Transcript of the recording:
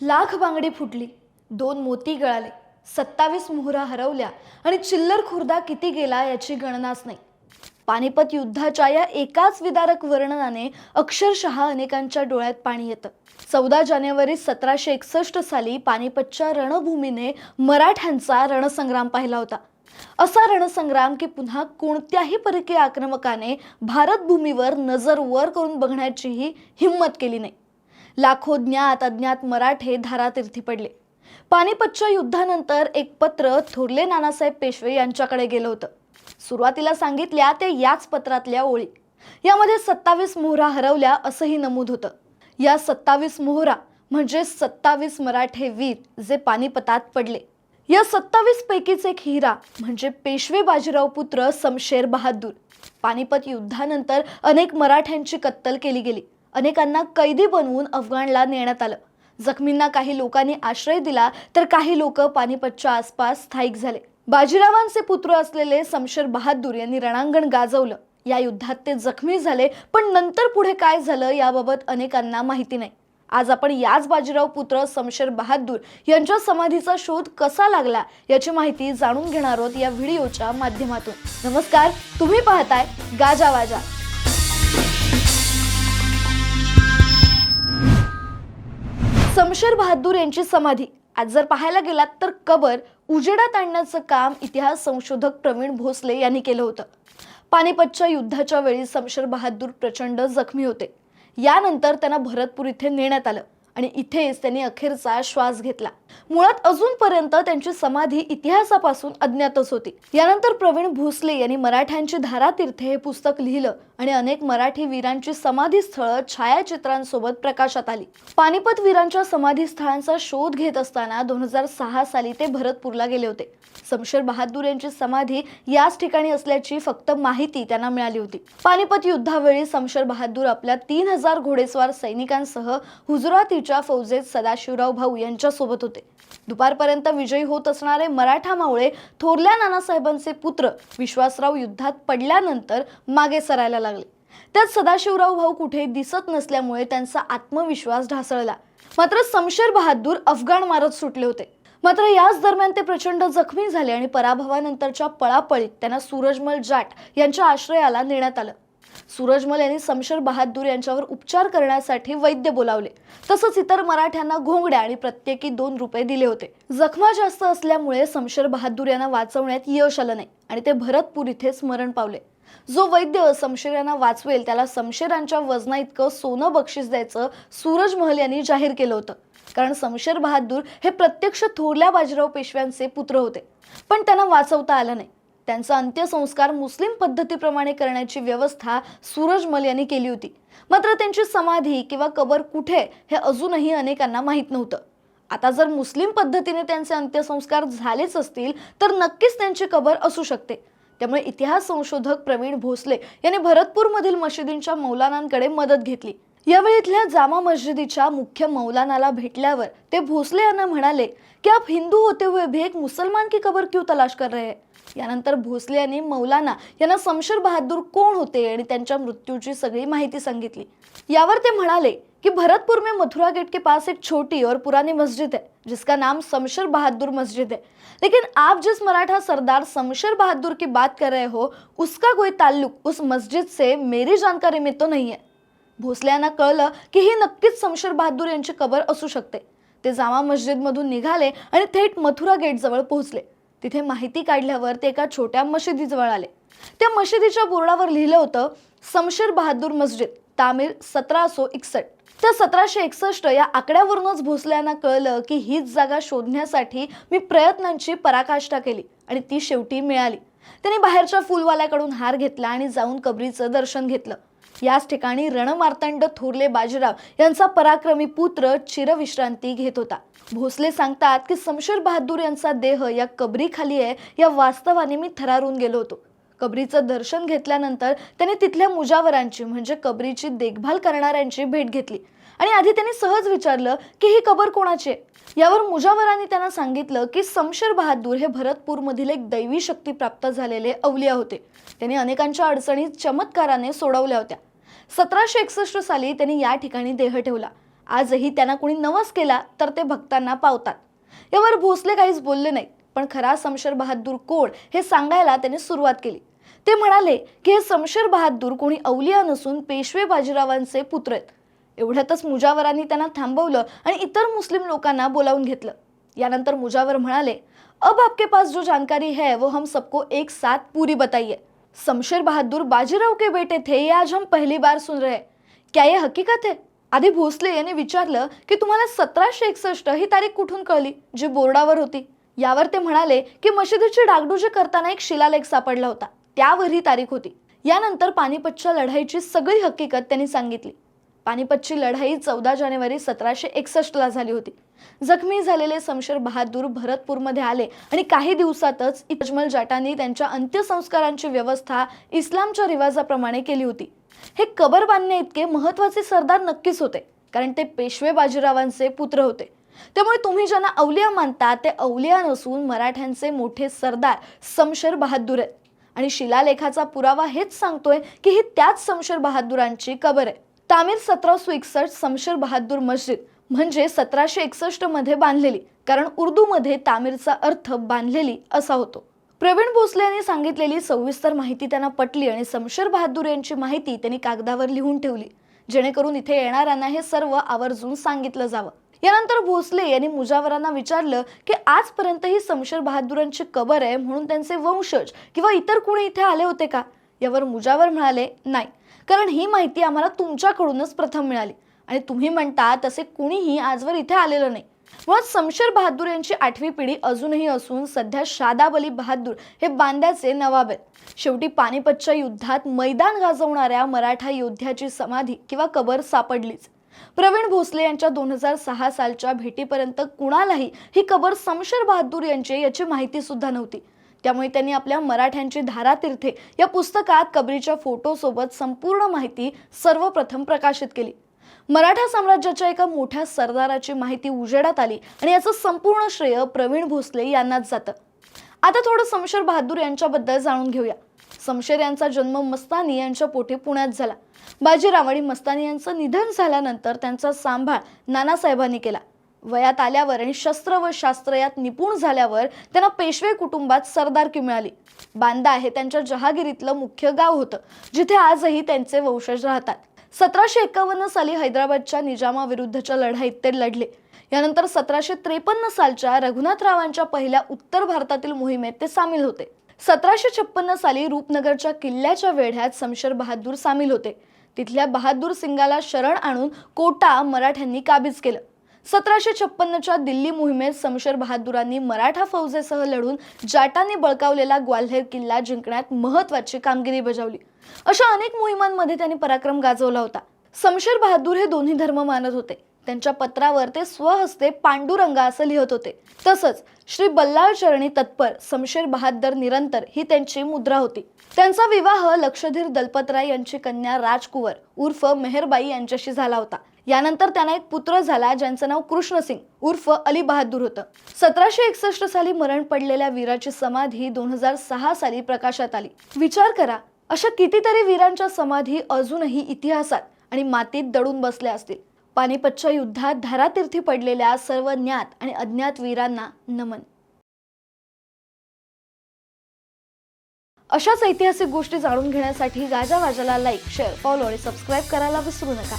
लाख बांगडी फुटली दोन मोती गळाले सत्तावीस मोहरा हरवल्या आणि चिल्लर खुर्दा किती गेला याची गणनाच नाही. पानिपत युद्धाच्या या एकाच विदारक वर्णनाने अक्षरशः अनेकांच्या डोळ्यात पाणी येतं. चौदा जानेवारी सतराशे एकसष्ट साली पानिपतच्या रणभूमीने मराठ्यांचा रणसंग्राम पाहिला होता. असा रणसंग्राम की पुन्हा कोणत्याही परकीय आक्रमकाने भारतभूमीवर नजर वर करून बघण्याचीही हिंमत केली नाही. लाखो ज्ञात अज्ञात मराठे धारातीर्थी पडले. पानिपतच्या युद्धानंतर एक पत्र थोरले नानासाहेब पेशवे यांच्याकडे गेलं होतं. सुरुवातीला सांगितल्या ते याच पत्रातल्या ओळी. यामध्ये सत्तावीस मोहरा हरवल्या असंही नमूद होतं. या सत्तावीस मोहरा म्हणजे सत्तावीस मराठे वीर जे पानिपतात पडले. या सत्तावीस पैकीच एक हिरा म्हणजे पेशवे बाजीराव पुत्र समशेर बहादूर. पानिपत युद्धानंतर अनेक मराठ्यांची कत्तल केली गेली. अनेकांना कैदी बनवून अफगाणला नेण्यात आलं. जखमींना काही लोकांनी आश्रय दिला तर काही लोक पानिपतच्या आसपास स्थायिक झाले. बाजीरावांचे पुत्र असलेले समशेर बहादूर यांनी रणांगण गाजवलं. या युद्धात ते जखमी झाले पण नंतर पुढे काय झालं याबाबत अनेकांना माहिती नाही. आज आपण याच बाजीराव पुत्र समशेर बहादूर यांच्या समाधीचा शोध कसा लागला याची माहिती जाणून घेणार आहोत या व्हिडिओच्या माध्यमातून. नमस्कार तुम्ही पाहताय गाजा समशेर बहादूर यांची समाधी. आज जर पाहायला गेलात तर कबर उजेडात आणण्याचं काम इतिहास संशोधक प्रवीण भोसले यांनी केलं होतं. पानिपतच्या युद्धाच्या वेळी समशेर बहादूर प्रचंड जखमी होते. यानंतर त्यांना भरतपूर इथे नेण्यात आलं आणि इथेच त्यांनी अखेरचा श्वास घेतला. मुळात अजूनपर्यंत त्यांची समाधी इतिहासापासून अज्ञातच होती. यानंतर प्रवीण भोसले यांनी मराठ्यांची धारातीर्थ हे पुस्तक लिहिलं आणि अनेक मराठी वीरांची समाधी स्थळं छायाचित्रांसोबत प्रकाशात आली. पानिपत वीरांच्या समाधी स्थळांचा शोध घेत असताना दोन हजार सहा साली ते भरतपूरला गेले होते. समशेर बहादूर यांची समाधी याच ठिकाणी असल्याची फक्त माहिती त्यांना मिळाली होती. पानिपत युद्धावेळी समशेर बहादूर आपल्या तीन हजार घोडेस्वार सैनिकांसह हुजरातीच्या फौजेत सदाशिवराव भाऊ यांच्यासोबत होते. दुपारपर्यंत विजयी होत असणारे मराठा मावळे थोरल्या नानासाहेबांचे पुत्र विश्वासराव युद्धात पडल्यानंतर मागे सरायला लागले. त्यात सदाशिवराव भाऊ कुठे दिसत नसल्यामुळे त्यांचा आत्मविश्वास ढासळला. मात्र समशेर बहादूर अफगाण मारत सुटले होते. मात्र याच दरम्यान ते प्रचंड जखमी झाले आणि पराभवानंतरच्या पळापळीत त्यांना सूरजमल जाट यांच्या आश्रयाला नेण्यात आलं. सूरजमल यांनी समशेर बहादूर यांच्यावर उपचार करण्यासाठी वैद्य बोलावले. तसंच इतर मराठ्यांना घोंगड्या आणि प्रत्येकी दोन रुपये दिले होते. जखमा जास्त असल्यामुळे समशेर बहादूर यांना वाचवण्यात यश आलं नाही आणि ते भरतपूर इथेच मरण पावले. जो वैद्य समशेर यांना वाचवेल त्याला समशेरांच्या वजना इतकं सोनं बक्षीस द्यायचं सूरज महल यांनी जाहीर केलं होतं. कारण समशेर बहादूर हे प्रत्यक्ष थोरल्या बाजीराव पेशव्यांचे पुत्र होते. पण त्यांना वाचवता आलं नाही. त्यांचा अंत्यसंस्कार मुस्लिम पद्धतीप्रमाणे करण्याची व्यवस्था सूरजमल यांनी केली होती. मात्र त्यांची समाधी किंवा कबर कुठे हे अजूनही अनेकांना माहीत नव्हतं. आता जर मुस्लिम पद्धतीने त्यांचे अंत्यसंस्कार झालेच असतील तर नक्कीच त्यांची कबर असू शकते. त्यामुळे इतिहास संशोधक प्रवीण भोसले यांनी भरतपूरमधील मशिदींच्या मौलानांकडे मदत घेतली. यावेळी इथल्या जामा मस्जिदीच्या मुख्य मौलानाला भेटल्यावर ते भोसले यांना म्हणाले की आप हिंदू होते हुए भी एक मुसलमान की कबर क्यों तलाश कर रहे हैं? यानंतर भोसले यांनी मौलाना यांना समशेर बहादूर कोण होते आणि त्यांच्या मृत्यूची सगळी माहिती सांगितली. यावर ते म्हणाले कि भरतपुर में मथुरा गेट के पास एक छोटी और पुरानी मस्जिद है जिसका नाम शमशेर बहादुर मस्जिद है। लेकिन आप जिस मराठा सरदार शमशेर बहादुर की बात कर रहे हो उसका कोई ताल्लुक उस मस्जिद से मेरी जानकारी में तो नहीं है। भोसल्यांना कळलं की ही नक्कीच शमशेर बहादूर यांची कबर असू शकते. ते जामा मस्जिदमधून निघाले आणि थेट मथुरा गेटजवळ पोहोचले. तिथे माहिती काढल्यावर ते एका छोट्या मशिदीजवळ आले. त्या मशिदीच्या बोर्डावर लिहिलं होतं समशेर बहादूर मस्जिद तामीर सतराशे एकसष्ट त्या सतराशे एकसष्ट या आकड्यावरूनच भोसल्यांना कळलं की हीच जागा शोधण्यासाठी मी प्रयत्नांची पराकाष्ठा केली आणि ती शेवटी मिळाली. त्यांनी बाहेरच्या फुलवाल्याकडून हार घेतला आणि जाऊन कबरीचं दर्शन घेतलं. याच ठिकाणी रणमार्तंड थोरले बाजीराव यांचा पराक्रमी पुत्र चिरविश्रांती घेत होता. भोसले सांगतात की समशेर बहादूर यांचा देह या कबरीखाली आहे या वास्तवाने मी थरारून गेलो होतो. कबरीचं दर्शन घेतल्यानंतर त्यांनी तिथल्या मुजावरांची म्हणजे कबरीची देखभाल करणाऱ्यांची भेट घेतली. आणि आधी त्यांनी सहज विचारलं की ही कबर कोणाची आहे? यावर मुजावरांनी त्यांना सांगितलं की समशेर बहादूर हे भरतपूरमधील एक दैवी शक्ती प्राप्त झालेले अवलिया होते. त्यांनी अनेकांच्या अडचणी चमत्काराने सोडवल्या होत्या. सतराशे एकसष्ट साली त्यांनी या ठिकाणी देह ठेवला. आजही त्यांना कोणी नवस केला तर ते भक्तांना पावतात. यावर भोसले काहीच बोलले नाही पण खरा समशेर बहादूर कोण हे सांगायला त्यांनी सुरुवात केली. ते म्हणाले की हे समशेर बहादूर कोणी अवलिया नसून पेशवे बाजीरावांचे पुत्र आहेत. एवढ्यातच मुजावरांनी त्यांना थांबवलं आणि इतर मुस्लिम लोकांना बोलावून घेतलं. यानंतर मुजावर म्हणाले अब आपके पास जो जानकारी है वो हम सबको एक साथ पूरी बताइए। शमशेर बहादुर बाजीराव के बेटे थे ये आज हम पहली बार सुन रहे क्या ये हकीकत है? आधी भोसले यांनी विचारलं की तुम्हाला सतराशे एकसष्ट ही तारीख कुठून कळली जी बोर्डावर होती? यावर ते म्हणाले की मशिदीची डागडुजी करताना एक शिलालेख सापडला होता. त्यावर ही तारीख होती. यानंतर पानिपतच्या लढाईची सगळी हकीकत त्यांनी सांगितली. पानिपतची लढाई चौदा जानेवारी सतराशे एकसष्टला झाली होती. जखमी झालेले शमशेर बहादूर भरतपूरमध्ये आले आणि काही दिवसातच अजमल जाटांनी त्यांच्या अंत्यसंस्कारांची व्यवस्था इस्लामच्या रिवाजाप्रमाणे केली होती. हे कबर बांधणे इतके महत्त्वाचे सरदार नक्कीच होते कारण ते पेशवे बाजीरावांचे पुत्र होते. त्यामुळे तुम्ही ज्यांना अवलिया मानता ते अवलिया नसून मराठ्यांचे मोठे सरदार समशेर बहादूर आहेत. आणि शिलालेखाचा पुरावा हेच सांगतोय की ही त्याच समशेर बहादुरांची कबर आहे. तामीर सतराशे एकसष्ट समशेर बहादूर मस्जिद म्हणजे सतराशे एकसष्टमध्ये बांधलेली कारण उर्दूमध्ये तामीरचा अर्थ बांधलेली असा होतो. प्रवीण भोसले यांनी सांगितलेली सविस्तर माहिती त्यांना पटली आणि समशेर बहादूर यांची माहिती त्यांनी कागदावर लिहून ठेवली. जेणेकरून इथे येणाऱ्यांना हे सर्व आवर्जून सांगितलं जावं. यानंतर भोसले यांनी मुजावरांना विचारलं की आजपर्यंत ही समशेर बहादूरांची कबर आहे म्हणून त्यांचे वंशज किंवा इतर कुणी इथे आले होते का? यावर मुजावर म्हणाले नाही. कारण ही माहिती आम्हाला तुमच्याकडूनच प्रथम मिळाली. आणि तुम्ही म्हणता तसे कुणीही आजवर इथे आलेलं नाही. मुळात शमशेर बहादूर यांची आठवी पिढी अजूनही असून सध्या शादाब अली बहादूर हे बांद्याचे नवाब आहेत. शेवटी पानिपतच्या युद्धात मैदान गाजवणाऱ्या मराठा योद्ध्याची समाधी किंवा कबर सापडलीच. प्रवीण भोसले यांच्या दोन हजार सहा सालच्या भेटीपर्यंत कुणालाही ही कबर शमशेर बहादूर यांची याची माहिती सुद्धा नव्हती. त्यामुळे त्यांनी आपल्या मराठ्यांची धारातीर्थे या पुस्तकात कबरीच्या फोटोसोबत संपूर्ण माहिती सर्वप्रथम प्रकाशित केली. मराठा साम्राज्याच्या एका मोठ्या सरदाराची माहिती उजेडात आली आणि याचं संपूर्ण श्रेय प्रवीण भोसले यांनाच जातं. आता थोडं समशेर बहादूर यांच्याबद्दल जाणून घेऊया. समशेर यांचा जन्म मस्तानी यांच्या पोटी पुण्यात झाला. बाजीराव आणि मस्तानी यांचं निधन झाल्यानंतर त्यांचा सांभाळ नानासाहेबांनी केला. वयात आल्यावर आणि शस्त्र व शास्त्र यात निपुण झाल्यावर त्यांना पेशवे कुटुंबात सरदारकी मिळाली. बांदा हे त्यांच्या जहागिरीतलं मुख्य गाव होतं जिथे आजही त्यांचे वंशज राहतात. सतराशे एकावन्न साली हैदराबादच्या निजामाविरुद्धच्या लढाईत ते लढले. यानंतर सतराशे त्रेपन्न सालच्या रघुनाथरावांच्या पहिल्या उत्तर भारतातील मोहिमेत ते सामील होते. सतराशे छप्पन्न साली रूपनगरच्या किल्ल्याच्या वेढ्यात समशेर बहादूर सामील होते. तिथल्या बहादूर सिंगाला शरण आणून कोटा मराठ्यांनी काबीज केलं. सतराशे छप्पन्नच्या दिल्ली मोहिमेत समशेर बहादुरांनी मराठा फौजेसह लढून जाटांनी बळकावलेला ग्वाल्हेर किल्ला जिंकण्यात महत्वाची कामगिरी बजावली. अशा अनेक मोहिमांमध्ये त्यांनी पराक्रम गाजवला होता. समशेर बहादूर हे दोन्ही धर्म मानत होते. त्यांच्या पत्रावर ते स्वहस्ते पांडुरंगा असं लिहित होते. तसंच श्री बल्लाळ चरणी तत्पर समशेर बहादर निरंतर ही त्यांची मुद्रा होती. त्यांचा विवाह लक्षधीर दलपतराय यांची कन्या राजकुवर उर्फ मेहरबाई यांच्याशी झाला होता. यानंतर त्यांना एक पुत्र झाला ज्यांचं नाव कृष्णसिंग उर्फ अली बहादूर होतं. सतराशे एकसष्ट साली मरण पडलेल्या वीराची समाधी दोन हजार सहा साली प्रकाशात आली. विचार करा अशा कितीतरी वीरांच्या समाधी अजूनही इतिहासात आणि मातीत दडून बसल्या असतील. पानिपतच्या युद्धात धारातीर्थी पडलेल्या सर्व ज्ञात आणि अज्ञात वीरांना नमन. अशाच ऐतिहासिक गोष्टी जाणून घेण्यासाठी गाजा वाजाला लाईक शेअर फॉलो आणि सबस्क्राईब करायला विसरू नका.